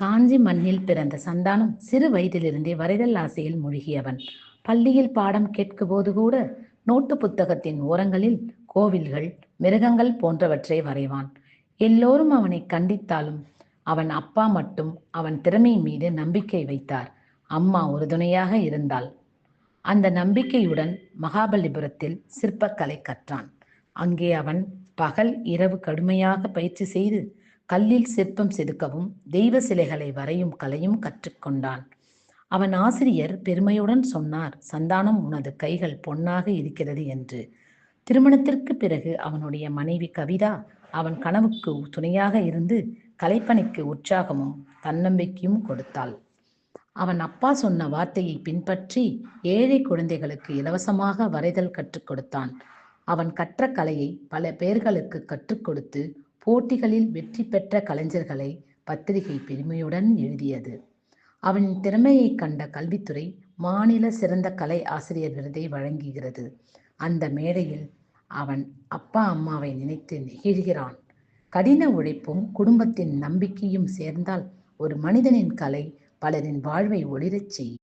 காஞ்சி மண்ணில் பிறந்த சந்தானம் சிறு வயதிலிருந்தே வரைதல் ஆசையில் மூழ்கியவன். பள்ளியில் பாடம் கேட்கும்போது கூட நோட்டு புத்தகத்தின் ஓரங்களில் கோவில்கள் மிருகங்கள் போன்றவற்றை வரைவான். எல்லோரும் அவனை கண்டித்தாலும் அவன் அப்பா மட்டும் அவன் திறமை மீது நம்பிக்கை வைத்தார். அம்மா உறுதுணையாக இருந்தாள். அந்த நம்பிக்கையுடன் மகாபலிபுரத்தில் சிற்பக்கலை கற்றான். அங்கே அவன் பகல் இரவு கடுமையாக பயிற்சி செய்து கல்லில் சிற்பம் செதுக்கவும் தெய்வ சிலைகளை வரையும் கலையும் கற்றுக்கொண்டான். அவன் ஆசிரியர் பெருமையுடன் சொன்னார் சந்தானம் உனது கைகள் பொன்னாக இருக்கிறது என்று. திருமணத்திற்கு பிறகு அவனுடைய மனைவி கவிதா அவன் கனவுக்கு துணையாக இருந்து கலைப்பணிக்கு உற்சாகமும் தன்னம்பிக்கையும் கொடுத்தாள். அவன் அப்பா சொன்ன வார்த்தையை பின்பற்றி ஏழை குழந்தைகளுக்கு இலவசமாக வரைதல் கற்றுக் கொடுத்தான். அவன் கற்ற கலையை பல பேர்களுக்கு கற்றுக் கொடுத்து போட்டிகளில் வெற்றி பெற்ற கலைஞர்களை பத்திரிகை பெருமையுடன் எழுதியது. அவனின் திறமையை கண்ட கல்வித்துறை மாநில சிறந்த கலை ஆசிரியர் விருதை வழங்குகிறது. அந்த மேடையில் அவன் அப்பா அம்மாவை நினைத்து நெகிழ்கிறான். கடின உழைப்பும் குடும்பத்தின் நம்பிக்கையும் சேர்ந்தால் ஒரு மனிதனின் கலை பலரின் வாழ்வை ஒளிரச் செய்யும்